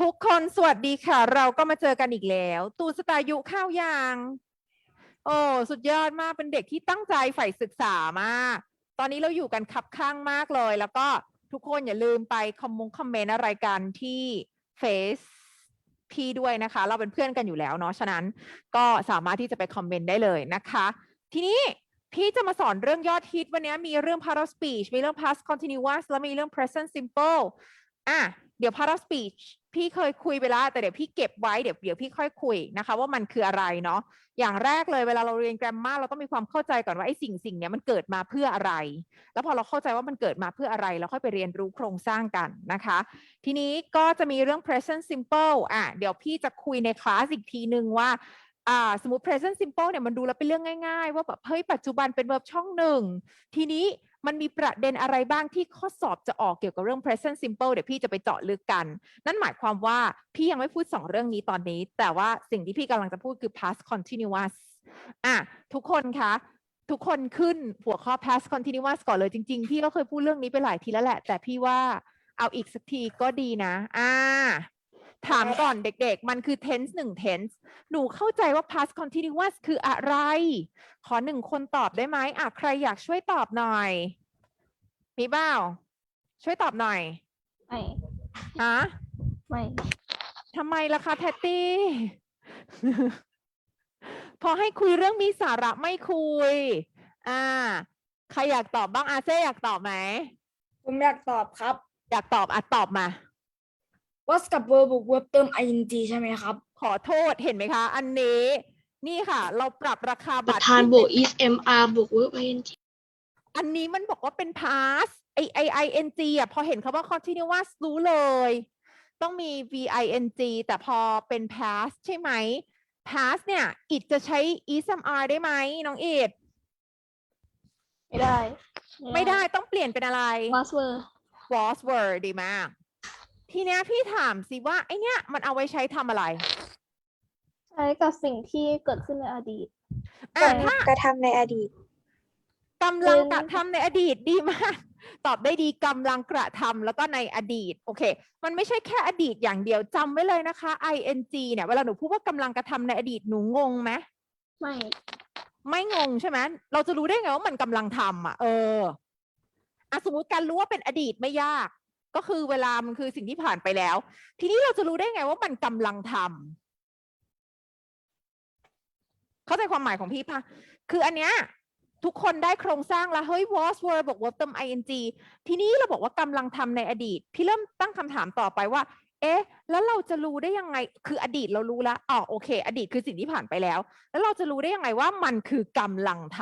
ทุกคนสวัสดีค่ะ เราก็มาเจอกันอีกแล้ว ตูนสตายุข้าวยาง โอ้สุดยอดมากเป็นเด็กที่ตั้งใจใฝ่ศึกษามาก ตอนนี้เราอยู่กันคับข้างมากเลย แล้วก็ทุกคนอย่าลืมไปคอมมงคอมเมนต์อะไรกันที่เฟซพี่ด้วยนะคะ เราเป็นเพื่อนกันอยู่แล้วเนาะฉะนั้นก็สามารถที่จะไปคอมเมนต์ได้เลยนะคะ ทีนี้พี่จะมาสอนเรื่องยอดฮิตวันนี้มีเรื่อง part of speech มีเรื่อง past continuous แล้วมีเรื่อง present simple อะเดี๋ยว part of speech พี่เคยคุยไปแล้วแต่เดี๋ยวพี่เก็บไว้เดี๋ยวเดี๋ยวพี่ค่อยคุยนะคะ ว่ามันคืออะไรเนาะอย่างแรกเลยเวลาเราเรียน grammar เราต้องมีความเข้าใจก่อนว่าไอ้สิ่งสิ่งเนี้ยมันเกิดมาเพื่ออะไร แล้วพอเราเข้าใจว่ามันเกิดมาเพื่ออะไรเราค่อยไปเรียนรู้โครงสร้างกันนะคะ ทีนี้ก็จะมีเรื่อง present simple อะเดี๋ยวพี่จะคุยในคลาสอีกทีนึงว่าอ่าสมมติ present simple เนี่ยมันดูแล้วเป็นเรื่องง่ายๆ ว่าแบบเฮ้ยปัจจุบันเป็น verb ช่องหนึ่งทีนี้ มันมีประเด็นอะไรบ้างที่ข้อสอบจะออกเกี่ยวกับเรื่อง present simple เดี๋ยวพี่จะไปเจาะลึกกัน นั่นหมายความว่าพี่ยังไม่พูดสองเรื่องนี้ตอนนี้ แต่ว่าสิ่งที่พี่กำลังจะพูดคือ past continuous อะทุกคนคะทุกคนขึ้นหัวข้อ past continuous ก่อนเลยจริง ๆ พี่ก็เคยพูดเรื่องนี้ไปหลายทีแล้วแหละ แต่พี่ว่าเอาอีกสักทีก็ดีนะ อ่า ถามก่อนเด็กๆ มันคือ tense หนึ่ง tense หนูเข้าใจว่า past continuous คืออะไร ขอหนึ่งคนตอบได้ไหมอะใครอยากช่วยตอบหน่อย มีเปล่าช่วยตอบหน่อยไม่ฮะไม่ทำไมล่ะคะแพตตี้ พอให้คุยเรื่องมีสาระไม่คุย อ่า ใครอยากตอบบ้างอาเซ่อยากตอบไหมผมอยากตอบครับ อยากตอบอะตอบมา was กับ verb บวก verb เติม ing ใช่ไหมครับ ขอโทษเห็นไหมคะ อันนี้ นี่ค่ะ เราปรับราคาปบัระตรธานขึ้บวกเป็ is mr บวก verb ing อันนี้มันบอกว่าเป็น past ไอไอ ing อะพอเห็นคำว่า continuous รู้เลย ต้องมี ving แต่พอเป็น past ใช่ไหม past เนี่ย it จะใช้ ismr ได้ไหมน้องอิดไม่ได้ไม่ได้ต้องเปลี่ยนเป็นอะไร was were was were ดีมาก ทีเนี้ยพี่ถามสิว่าไอเนี้ยมันเอาไว้ใช้ทำอะไรใช้กับสิ่งที่เกิดขึ้นในอดีต อะเป็นถ้า กระทำในอดีต กำลังเป็นกระทำในอดีตดีมาก ตอบได้ดีกำลังกระทำแล้วก็ในอดีต โอเค มันไม่ใช่แค่อดีตอย่างเดียวจำไว้เลยนะคะ ing เนี่ยเวลาหนูพูดว่ากำลังกระทำในอดีตหนูงงไหมไม่ไม่งงใช่ไหมเราจะรู้ได้ไงว่ามันกำลังทำอะเอออะสมมติการรู้ว่าเป็นอดีตไม่ยาก ก็คือเวลามันคือสิ่งที่ผ่านไปแล้ว ทีนี้เราจะรู้ได้ไงว่ามันกำลังทำเข้าใจความหมายของพี่ปะคืออันเนี้ยทุกคนได้โครงสร้างแล้ว เฮ้ย was were บอก verb เติม ing ทีนี้เราบอกว่ากำลังทำในอดีต พี่เริ่มตั้งคำถามต่อไปว่า เอ๊ะ แล้วเราจะรู้ได้ยังไง คืออดีตเรารู้แล้วอ๋อโอเค อดีตคือสิ่งที่ผ่านไปแล้ว แล้วเราจะรู้ได้ยังไงว่ามันคือกำลังท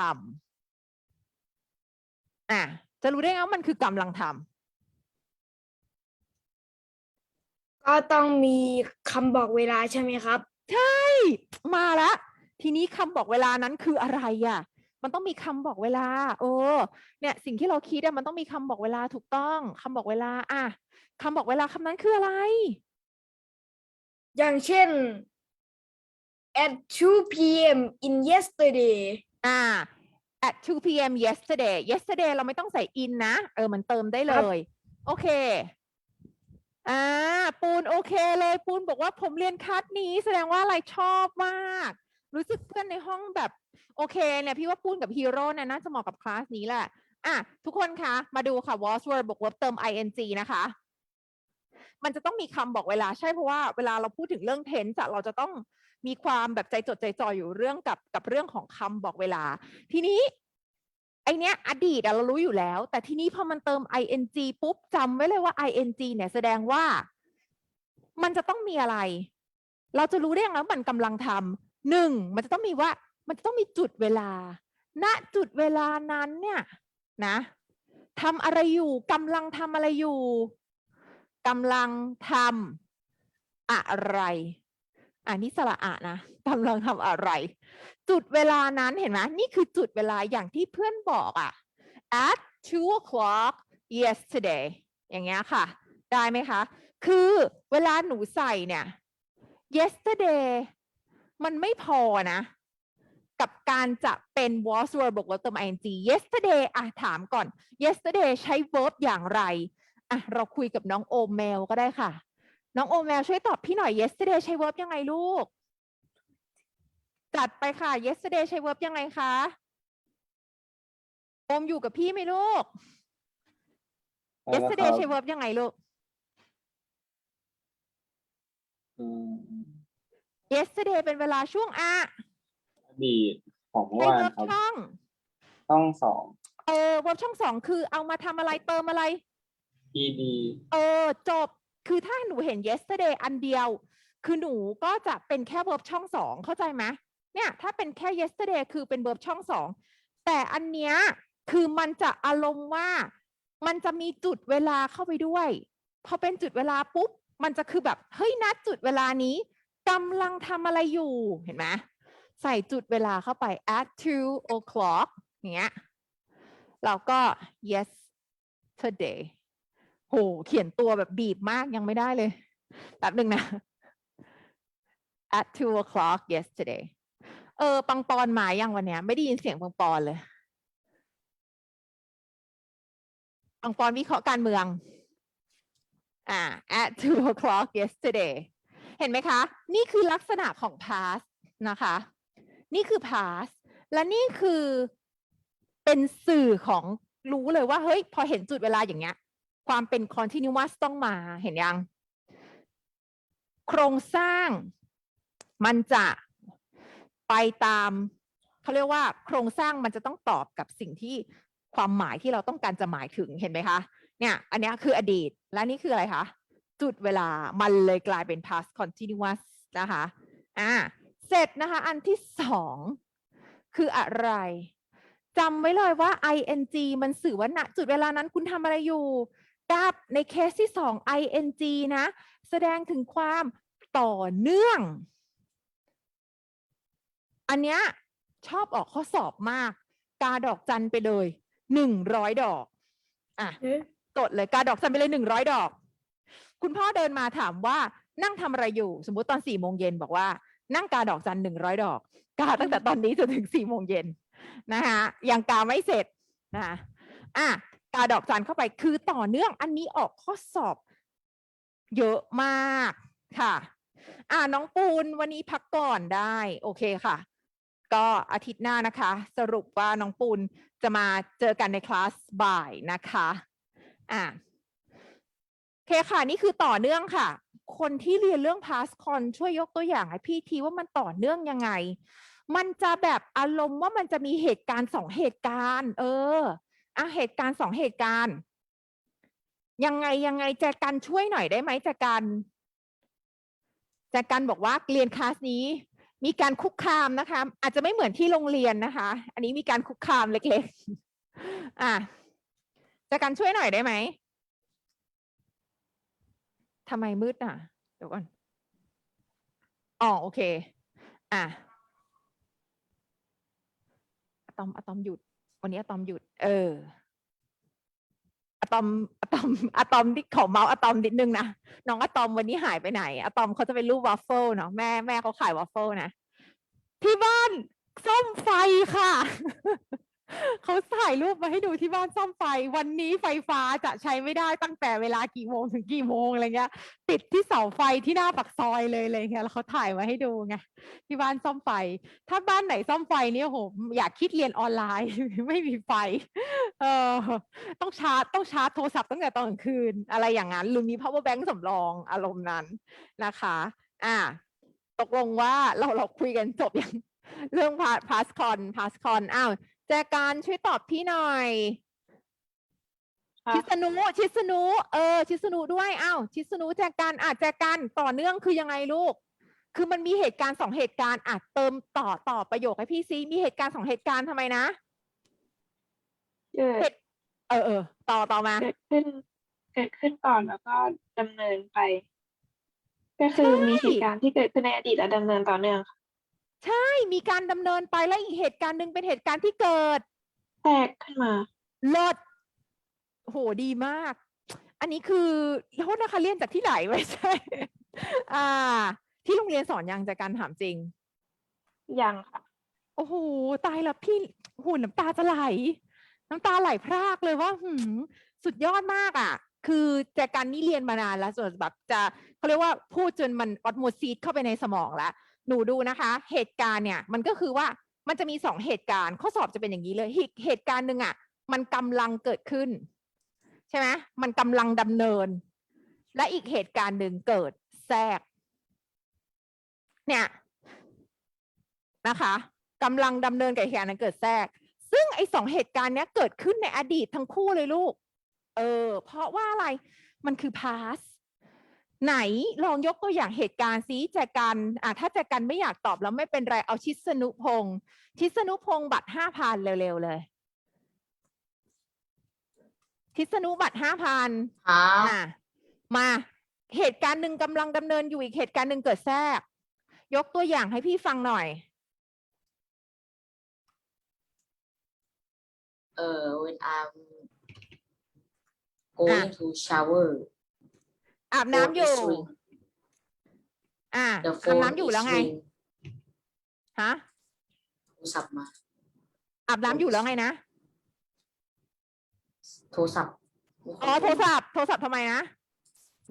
ำอะจะรู้ได้ไงว่ามันคือกำลังทำ ก็ต้องมีคำบอกเวลาใช่ไหมครับมาละทีนี้คำบอกเวลานั้นคืออะไรอะ มันต้องมีคำบอกเวลาเออเนี่ย สิ่งที่เราคิดอะมันต้องมีคำบอกเวลาถูกต้องคำบอกเวลาอะคำบอกเวลาคำนั้นคืออะไร อย่างเช่น at 2 p.m. in yesterday อ่า at 2 p.m. yesterday yesterday เราไม่ต้องใส่ in นะ เออ มันเติมได้เลย โอเค อ่าปูนโอเคเลยปูนบอกว่าผมเรียนคัดนี้แสดงว่าอะไรชอบมาก รู้สึกเพื่อนในห้องแบบโอเคเนี่ยพี่ว่าปูนกับฮีโร่เนี่ยน่าจะเหมาะกับคลาสนี้แหละอะทุกคนคะมาดูค่ะ was were บวก verb เติม ing นะคะ มันจะต้องมีคำบอกเวลาใช่เพราะว่าเวลาเราพูดถึงเรื่อง tense เราจะต้องมีความแบบใจจดใจจ่ออยู่เรื่องกับกับเรื่องของคำบอกเวลา ทีนี้ ไอเนี้ยอดีตเรารู้อยู่แล้ว แต่ทีนี้พอมันเติม ing ปุ๊บจำไว้เลยว่า ing เนี่ยแสดงว่า มันจะต้องมีอะไร เราจะรู้ได้ยังไงว่ามันกำลังทำหนึ่งมันจะต้องมีว่า มันจะต้องมีจุดเวลา ณจุดเวลานั้นเนี่ยนะทำอะไรอยู่กำลังทำอะไรอยู่กำลังทำอะไร อ่านี่สระอะนะกำลังทำอะไร จุดเวลานั้นเห็นไหมนี่คือจุดเวลาอย่างที่เพื่อนบอกอะ at two o'clock yesterday อย่างเงี้ยค่ะ ได้ไหมคะ คือเวลาหนูใส่เนี่ย yesterday มันไม่พอนะ กับการจะเป็น was were บวก verb เติม ing yesterday อะถามก่อน yesterday ใช้ verb อย่างไรอะเราคุยกับน้องโอมเมลก็ได้ค่ะ น้องโอแมวช่วยตอบพี่หน่อย yesterday ใช้ verb ยังไงลูก จัดไปค่ะ yesterday ใช้ verb ยังไงคะโอมอยู่กับพี่ไหมลูกไปแล้ว yesterday ครับใช้ verb ยังไงลูกอืม yesterday เป็นเวลาช่วงอะอดีตของเมื่อใช้ วาน verb ครับช่องช่องสอง เออ verb ช่องสองคือเอามาทำอะไรเติมอะไร ed เออ จบ คือถ้าหนูเห็น yesterday อันเดียว คือหนูก็จะเป็นแค่ verb ช่องสองเข้าใจไหมเนี่ยถ้าเป็นแค่ yesterday คือเป็น verb ช่องสองแต่อันเนี้ยคือมันจะอารมณ์ว่า มันจะมีจุดเวลาเข้าไปด้วยพอเป็นจุดเวลาปุ๊บมันจะคือแบบเฮ้ยนัดจุดเวลานี้กำลังทำอะไรอยู่เห็นไหมใส่จุดเวลาเข้าไป at two o'clock อย่างเงี้ยแล้วก็ yesterday โหเขียนตัวแบบบีบมากยังไม่ได้เลยแป๊บหนึ่งนะ at two o'clock yesterday เออ ปังปอนมายังวันเนี้ย ไม่ได้ยินเสียงปังปอนเลย ปังปอนวิเคราะห์การเมือง อ่า at two o'clock yesterday เห็นไหมคะ นี่คือลักษณะของ past นะคะ นี่คือ past และนี่คือเป็นสื่อของรู้เลยว่า เฮ้ย พอเห็นจุดเวลาอย่างเงี้ย ความเป็น continuous ต้องมาเห็นยัง โครงสร้างมันจะไปตามเขาเรียกว่า โครงสร้างมันจะต้องตอบกับสิ่งที่ความหมายที่เราต้องการจะหมายถึงเห็นไหมคะเนี่ยอันนี้คืออดีตและนี่คืออะไรคะจุดเวลามันเลยกลายเป็น past continuous นะคะอ่าเสร็จนะคะอันที่สองคืออะไรจำไว้เลยว่า ing มันสื่อว่าณจุดเวลานั้นคุณทำอะไรอยู่ กับในเคสที่สอง ing นะ แสดงถึงความต่อเนื่อง อันเนี้ยชอบออกข้อสอบมาก กาดอกจันไปเลยหนึ่งร้อยดอก อะกดเลยกาดอกจันไปเลยหนึ่งร้อยดอก คุณพ่อเดินมาถามว่านั่งทำอะไรอยู่ สมมุติตอนสี่โมงเย็นบอกว่า นั่งกาดอกจันหนึ่งร้อยดอก กาตั้งแต่ตอนนี้จนถึงสี่โมงเย็นนะคะยังกาไม่เสร็จนะคะอะาดอกจันเข้าไปคือต่อเนื่องอันนี้ออกข้อสอบ เยอะมากค่ะ อ่าน้องปูนวันนี้พักก่อนได้ โอเคค่ะ ก็อาทิตย์หน้านะคะ สรุปว่าน้องปูนจะมาเจอกันในคลาสบ่ายนะคะอ่าโอเคค่ะ นี่คือต่อเนื่องค่ะ คนที่เรียนเรื่อง past con ช่วยยกตัวอย่างให้พี่ทีว่ามันต่อเนื่องยังไง มันจะแบบอารมณ์ว่ามันจะมีเหตุการณ์สองเหตุการณ์ เออ อะเหตุการณ์สองเหตุการณ์ ยังไงยังไงแจกันช่วยหน่อยได้ไหมแจกันแจกันบอกว่าเรียนคลาสนี้ มีการคุกคามนะคะ อาจจะไม่เหมือนที่โรงเรียนนะคะ อันนี้มีการคุกคามเล็กๆอะแจกันช่วยหน่อยได้ไหมทำไมมืดอะ เดี๋ยวก่อนอ๋อโอเค อะอะตอมอะตอมหยุด วันนี้อะตอมหยุด เอออะตอมอะตอมอะตอมที่ขอเมาส์อะตอมนิดนึงนะน้องอะตอมวันนี้หายไปไหนอะตอมเขาจะเป็นรูปวาฟเฟิลเนาะแม่แม่เขาขายวาฟเฟิลนะที่บ้านซ่อมไฟค่ะ เขาถ่ายรูปมาให้ดูที่บ้านซ่อมไฟ วันนี้ไฟฟ้าจะใช้ไม่ได้ตั้งแต่เวลากี่โมงถึงกี่โมงอะไรเงี้ย ติดที่เสาไฟที่หน้าปากซอยเลยอะไรเงี้ยแล้วเขาถ่ายมาให้ดูไงที่บ้านซ่อมไฟ ถ้าบ้านไหนซ่อมไฟเนี่ยโหอยากคิดเรียนออนไลน์ ไม่มีไฟ เออต้องชาร์จต้องชาร์จโทรศัพท์ตั้งแต่ตอนกลางคืน อะไรอย่างนั้นหรือมี power bank สำรองอารมณ์นั้นนะคะ อ่าตกลงว่าเราเราคุยกันจบยังเรื่อง pa- past con past con อ้าว แจการช่วยตอบพี่หน่อย ค่ะ ชิสนุชิสนุเออ ชิสนุด้วยอ้าวชิสนุแจกันอะแจกันต่อเนื่องคือยังไงลูก คือมันมีเหตุการณ์สองเหตุการณ์อะเติมต่อต่อประโยคให้พี่ซีมีเหตุการณ์สองเหตุการณ์ทำไมนะ เกิดเออเออต่อต่อมา เกิดขึ้น เกิดขึ้นก่อนแล้วก็ดำเนินไป ก็คือมีใช่ เหตุการณ์ที่เกิดขึ้นในอดีตและดำเนินต่อเนื่องค่ะ ใช่มีการดำเนินไปแล้วอีกเหตุการณ์หนึ่งเป็นเหตุการณ์ที่เกิดแทรกขึ้นมาลดโหดีมาก อันนี้คือโทษนะคะเรียนจากที่ไหนไม่ใช่ อ่า ที่โรงเรียนสอนยังจากการถามจริง ยังค่ะ โอ้โหตายแล้วพี่โอ้โหน้ำตาจะไหล น้ำตาไหลพรากเลยว่าหืมสุดยอดมากอะ คือแจกันนี่เรียนมานานแล้วส่วนแบบจะเขาเรียกว่าพูดจนมันออดโมซีดเข้าไปในสมองแล้ว หนูดูนะคะ เหตุการณ์เนี่ยมันก็คือว่ามันจะมีสองเหตุการณ์ ข้อสอบจะเป็นอย่างนี้เลยเหตุการณ์หนึ่งอะ มันกำลังเกิดขึ้น ใช่ไหมมันกำลังดำเนิน และอีกเหตุการณ์หนึ่งเกิดแทรก เนี่ยนะคะกำลังดำเนินกับเหตุการณ์นั้นเกิดแทรก ซึ่งไอ้สองเหตุการณ์เนี้ยเกิดขึ้นในอดีตทั้งคู่เลยลูก เออ เพราะว่าอะไรมันคือ past ไหนลองยกตัวอย่างเหตุการณ์ซิแจกันอะถ้าแจกันไม่อยากตอบแล้วไม่เป็นไรเอาชิสนุพงศ์ชิสนุพงศ์บัตรห้าพันเร็วๆเลย ชิสนุบัตรห้าพันครับอะมาเหตุการณ์หนึ่งกำลังดำเนินอยู่อีกเหตุการณ์หนึ่งเกิดแทรก ยกตัวอย่างให้พี่ฟังหน่อย uh, when I'm going to shower อาบน้ำ phone อยู่ is ring อะ the อาบ phone น้ำอยู่ is แล้วไง ring ฮะโทรศัพท์มาอาบน้ำอยู่แล้วไงนะโทรศัพท์มีคนอ๋อโทรศัพท์โทรศัพท์ทำไมนะ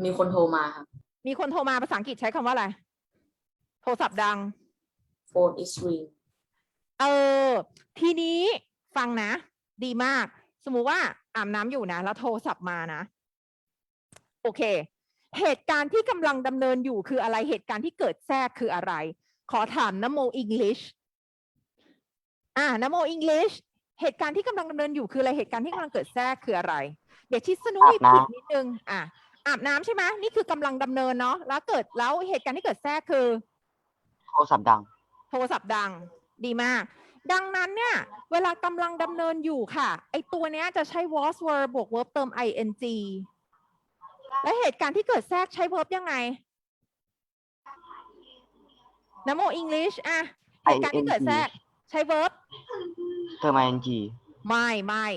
มีคนโทรมาครับมีคนโทรมาภาษาอังกฤษใช้คำว่าอะไร โทรศัพท์ดัง phone is ring เออ ทีนี้ฟังนะ ดีมาก สมมุติว่าอาบน้ำอยู่นะ แล้วโทรศัพท์มานะ โอเค เหตุการณ์ที่กำลังดำเนินอยู่คืออะไรเหตุการณ์ที่เกิดแทรกคืออะไร ขอถามนโมอังกฤษอ่านโมอังกฤษเหตุการณ์ที่กำลังดำเนินอยู่คืออะไรเหตุการณ์ที่กำลังเกิดแทรกคืออะไร เดี๋ยวชิดสนุมีผิดนิดนึงอะอาบน้ำใช่ไหมนี่คือกำลังดำเนินเนาะแล้วเกิดแล้วเหตุการณ์ที่เกิดแทรกคือ โทรศัพท์ดัง โทรศัพท์ดังดีมาก ดังนั้นเนี่ย เวลากำลังดำเนินอยู่ค่ะ ไอตัวเนี้ยจะใช้ was were บวก verb เติม ing และเหตุการณ์ที่เกิดแทรกใช้ verb ยังไงนโม English อะเหตุการณ์ที่เกิดแทรกใช้ verb เติม ing ไม่ไม่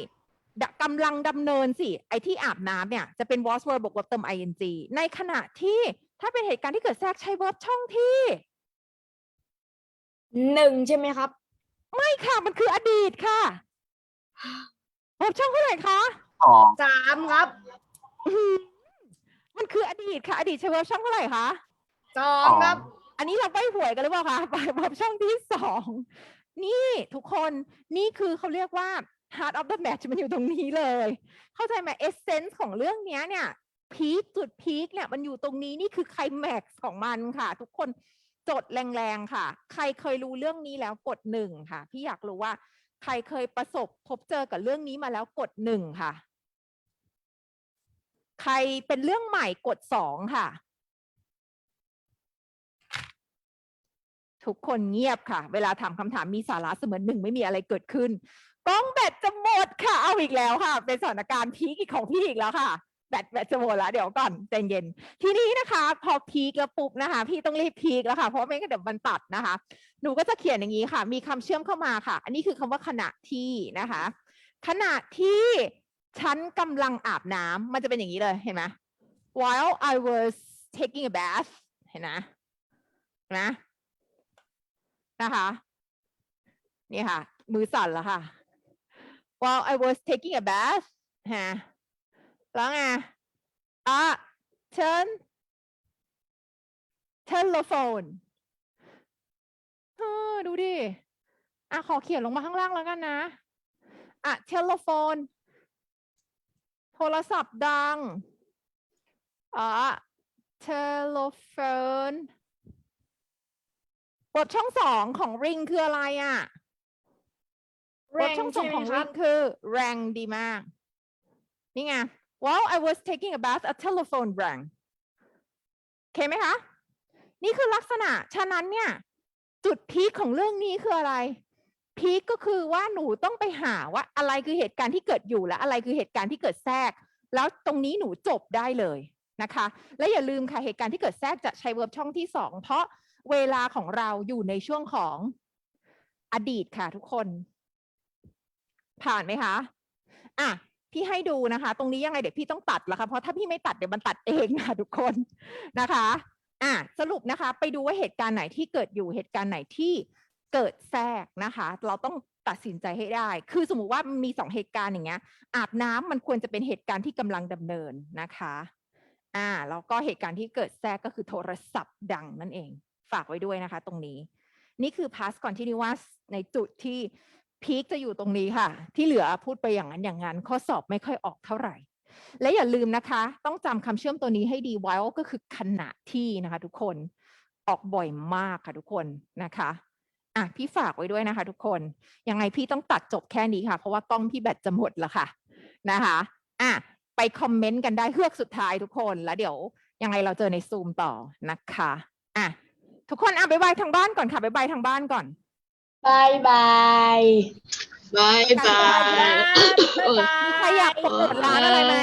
ดะกำลังดำเนินสิ ไอที่อาบน้ำเนี่ย จะเป็น was were บวก verb เติม ing ในขณะที่ถ้าเป็นเหตุการณ์ที่เกิดแทรกใช้ verb ช่องที่หนึ่งใช่ไหมครับ ไม่ค่ะ มันคืออดีตค่ะเว็บช่องเท่าไหร่คะสองสามครับอื้อหือ มันคืออดีตค่ะ อดีตใช้เว็บช่องเท่าไหร่คะสองครับอันนี้เราไปหวยกันหรือเปล่าคะไปเว็บช่องที่สองนี่ทุกคนนี่คือเขาเรียกว่า heart of the match มันอยู่ตรงนี้เลย เข้าใจไหม essence ของเรื่องเนี้ยเนี่ยพีคจุดพีคเนี่ยมันอยู่ตรงนี้นี่คือไคลแม็กซ์ของมันค่ะ ทุกคนจดแรงๆค่ะ ใครเคยรู้เรื่องนี้แล้วกดหนึ่งค่ะ พี่อยากรู้ว่า ใครเคยประสบพบเจอกับเรื่องนี้มาแล้วกดหนึ่งค่ะ ใครเป็นเรื่องใหม่กดสองค่ะ ทุกคนเงียบค่ะ เวลาถามคำถามมีสาระเสมือนหนึ่งไม่มีอะไรเกิดขึ้นกล้องแบตจะหมดค่ะ เอาอีกแล้วค่ะ เป็นสถานการณ์พีคอีกของพี่อีกแล้วค่ะแบตแบตจะหมดแล้วเดี๋ยวก่อนใจเย็น ทีนี้นะคะ พอพีคแล้วปุ๊บนะคะ พี่ต้องรีบพีคแล้วค่ะเพราะไม่งั้นเดี๋ยวมันตัดนะคะ หนูก็จะเขียนอย่างนี้ค่ะ มีคำเชื่อมเข้ามาค่ะ อันนี้คือคำว่าขณะที่นะคะ ขณะที่ ฉันกำลังอาบน้ำมันจะเป็นอย่างนี้เลยเห็นไหม while I was taking a bath เห็นไหมเห็นไหมนะคะนี่ค่ะ มือสั่นแล้วค่ะ while I was taking a bath ฮะแล้วไงอะ turn telephone เออดูดิ อะ ขอเขียนลงมาข้างล่างแล้วกันนะ อะ telephone โทรศัพท์ดังอะ telephone บทช่องสองของ ring คืออะไรอะบทช่องสองของแรงใช่ไหมครับ ring คือ rang ดีมาก นี่ไง while I was taking a bath a telephone rang โอเคไหมคะ นี่คือลักษณะ ฉะนั้นเนี่ย จุดพีคของเรื่องนี้คืออะไร พีคก็คือว่าหนูต้องไปหาว่าอะไรคือเหตุการณ์ที่เกิดอยู่และอะไรคือเหตุการณ์ที่เกิดแทรก แล้วตรงนี้หนูจบได้เลยนะคะ และอย่าลืมค่ะเหตุการณ์ที่เกิดแทรกจะใช้เวิร์บช่องที่สองเพราะเวลาของเราอยู่ในช่วงของอดีตค่ะทุกคน ผ่านไหมคะอะพี่ให้ดูนะคะ ตรงนี้ยังไงเดี๋ยวพี่ต้องตัดละคะเพราะถ้าพี่ไม่ตัดเดี๋ยวมันตัดเองค่ะทุกคนนะคะอะสรุปนะคะ ไปดูว่าเหตุการณ์ไหนที่เกิดอยู่เหตุการณ์ไหนที่ เกิดแทรกนะคะ เราต้องตัดสินใจให้ได้ คือสมมุติว่ามีสองเหตุการณ์อย่างเงี้ย อาบน้ำมันควรจะเป็นเหตุการณ์ที่กำลังดำเนินนะคะอ่าแล้วก็เหตุการณ์ที่เกิดแทรกก็คือโทรศัพท์ดังนั่นเอง ฝากไว้ด้วยนะคะ ตรงนี้ นี่คือ past continuous ในจุดที่พีคจะอยู่ตรงนี้ค่ะ ที่เหลือพูดไปอย่างนั้นอย่างนั้น ข้อสอบไม่ค่อยออกเท่าไหร่ และอย่าลืมนะคะ ต้องจำคำเชื่อมตัวนี้ให้ดีไว้ก็คือขณะที่นะคะ ทุกคนออกบ่อยมากค่ะทุกคนนะคะ อะพี่ฝากไว้ด้วยนะคะ ทุกคน ยังไงพี่ต้องตัดจบแค่นี้ค่ะ เพราะว่ากล้องพี่แบตจะหมดแล้วค่ะนะคะอะไปคอมเมนต์กันได้เฮือกสุดท้ายทุกคนแล้วเดี๋ยว ยังไงเราเจอในซูมต่อนะคะอะทุกคนอะบายบายทางบ้านก่อนค่ะบายบายทางบ้านก่อนบายบายบายบายมีใครอยากโปรโมทร้านอะไรไหม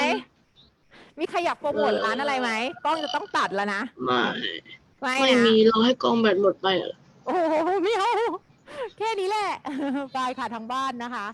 มีใครอยากโปรโมทร้านอะไรไหมกล้องจะต้องตัดแล้วนะ ไม่ ไม่ไม่นะมีรอให้กล้องแบตหมดไปอะ โอ้โหไม่เอาแค่นี้แหละบายค่ะทางบ้านนะคะ